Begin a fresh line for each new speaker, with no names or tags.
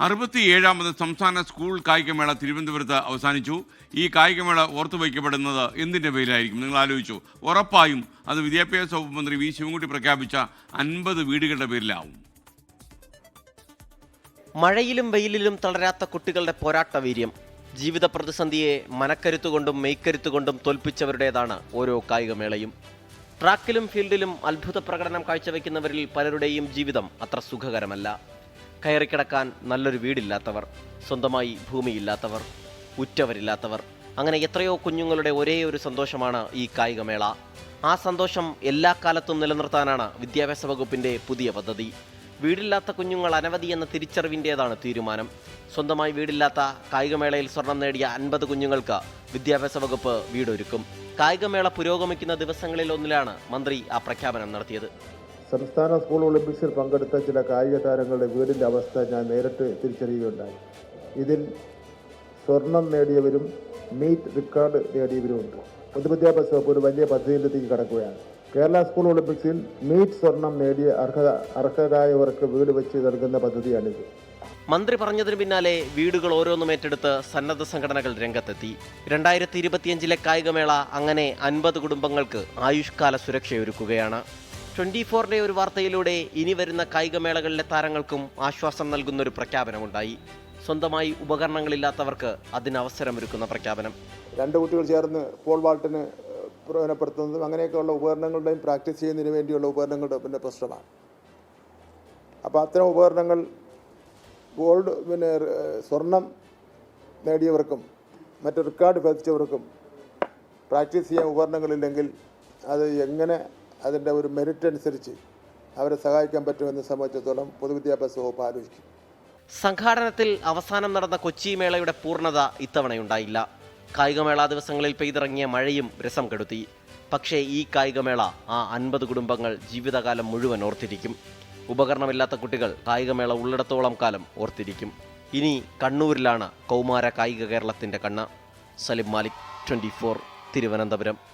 അറുപത്തിയേഴാമത് സംസ്ഥാന സ്കൂൾ കായികമേള തിരുവനന്തപുരത്ത് അവസാനിച്ചു. ഈ കായികമേള ഓർത്തു വയ്ക്കപ്പെടുന്നത് എന്തിന്റെ പേരിലായിരിക്കും? നിങ്ങൾ ആലോചിച്ചു. ഉറപ്പായും അത് വിദ്യാഭ്യാസ വകുപ്പ് മന്ത്രി വി. ശിവൻകുട്ടി പ്രഖ്യാപിച്ച അൻപത് വീടുകളുടെ പേരിലാവും.
മഴയിലും വെയിലിലും തളരാത്ത കുട്ടികളുടെ പോരാട്ട വീര്യം ജീവിത പ്രതിസന്ധിയെ മനക്കരുത്തുകൊണ്ടും മെയ്ക്കരുത്തുകൊണ്ടും തോൽപ്പിച്ചവരുടേതാണ് ഓരോ കായികമേളയും. ട്രാക്കിലും ഫീൽഡിലും അത്ഭുത പ്രകടനം കാഴ്ചവെക്കുന്നവരിൽ പലരുടെയും ജീവിതം അത്ര സുഖകരമല്ല. കയറിക്കിടക്കാൻ നല്ലൊരു വീടില്ലാത്തവർ സ്വന്തമായി ഭൂമിയില്ലാത്തവർ ഉറ്റവരില്ലാത്തവർ അങ്ങനെ എത്രയോ കുഞ്ഞുങ്ങളുടെ ഒരേ ഒരു സന്തോഷമാണ് ഈ കായികമേള ആ സന്തോഷം എല്ലാ കാലത്തും നിലനിർത്താനാണ് വിദ്യാഭ്യാസ വകുപ്പിന്റെ പുതിയ പദ്ധതി. വീടില്ലാത്ത കുഞ്ഞുങ്ങൾ അനവധി എന്ന തിരിച്ചറിവിന്റേതാണ് തീരുമാനം. സ്വന്തമായി വീടില്ലാത്ത കായികമേളയിൽ സ്വർണം നേടിയ അൻപത് കുഞ്ഞുങ്ങൾക്ക് വിദ്യാഭ്യാസ വകുപ്പ് വീടൊരുക്കും. കായികമേള പുരോഗമിക്കുന്ന ദിവസങ്ങളിൽ ഒന്നിലാണ് മന്ത്രി ആ പ്രഖ്യാപനം നടത്തിയത്.
സംസ്ഥാന സ്കൂൾ ഒളിമ്പിക്സിൽ പങ്കെടുത്ത ചില കായിക താരങ്ങളുടെ വീടിന്റെ അവസ്ഥ ഞാൻ നേരിട്ട് തിരിച്ചറിയുകയുണ്ടായി. ഇതിൽ സ്വർണം നേടിയവരും മീറ്റ് റിക്കാർഡ് നേടിയവരുമുണ്ട്. പൊതുവിദ്യാഭ്യാസ വകുപ്പ് ഒരു വലിയ പദ്ധതിയിലേക്ക് കടക്കുകയാണ്. കേരള സ്കൂൾ ഒളിമ്പിക്സിൽ മീറ്റ് സ്വർണം നേടിയ അർഹത അർഹരായവർക്ക് വീട് വെച്ച് നൽകുന്ന പദ്ധതിയാണിത്.
മന്ത്രി പറഞ്ഞതിന് പിന്നാലെ വീടുകൾ ഓരോന്നും ഏറ്റെടുത്ത് സന്നദ്ധ സംഘടനകൾ രംഗത്തെത്തി. രണ്ടായിരത്തി ഇരുപത്തിയഞ്ചിലെ കായികമേള അങ്ങനെ അൻപത് കുടുംബങ്ങൾക്ക് ആയുഷ്കാല സുരക്ഷയൊരുക്കുകയാണ്. ട്വന്റി ഫോറിന്റെ ഒരു വാർത്തയിലൂടെ ഇനി വരുന്ന കായികമേളകളിലെ താരങ്ങൾക്കും ആശ്വാസം നൽകുന്ന ഒരു പ്രഖ്യാപനമുണ്ടായി. സ്വന്തമായി ഉപകരണങ്ങളില്ലാത്തവർക്ക് അതിന് അവസരമൊരുക്കുന്ന പ്രഖ്യാപനം.
രണ്ട് കുട്ടികൾ ചേർന്ന് പോൾ വാൾട്ടിന് പ്രയോജനപ്പെടുത്തുന്നതും അങ്ങനെയൊക്കെയുള്ള ഉപകരണങ്ങളുടെയും പ്രാക്ടീസ് ചെയ്യുന്നതിന് വേണ്ടിയുള്ള ഉപകരണങ്ങളുടെ പിന്നെ പ്രശ്നമാണ്. അപ്പോൾ അത്തരം ഉപകരണങ്ങൾ ഗോൾഡ് പിന്നെ സ്വർണം നേടിയവർക്കും മറ്റ് റെക്കോർഡ് പതിച്ചവർക്കും പ്രാക്ടീസ് ചെയ്യാൻ ഉപകരണങ്ങളില്ലെങ്കിൽ അത് എങ്ങനെ അതിന്റെ ഒരു മെറിറ്റ് അനുസരിച്ച് അവരെ സഹായിക്കാൻ പറ്റുമെന്ന് സംബന്ധിച്ചിടത്തോളം പൊതുവിദ്യാഭ്യാസ വകുപ്പ് ആലോചിക്കും.
സംഘാടനത്തിൽ അവസാനം നടന്ന കൊച്ചി മേളയുടെ പൂർണത ഇത്തവണയുണ്ടായില്ല. കായികമേള ദിവസങ്ങളിൽ പെയ്തിറങ്ങിയ മഴയും രസം കെടുത്തി. പക്ഷേ ഈ കായികമേള ആ അൻപത് കുടുംബങ്ങൾ ജീവിതകാലം മുഴുവൻ ഓർത്തിരിക്കും. ഉപകരണമില്ലാത്ത കുട്ടികൾ കായികമേള ഉള്ളിടത്തോളം കാലം ഓർത്തിരിക്കും. ഇനി കണ്ണൂരിലാണ് കൗമാര കായിക കേരളത്തിന്റെ കണ്ണ്. സലിം മാലിക് ട്വന്റി തിരുവനന്തപുരം.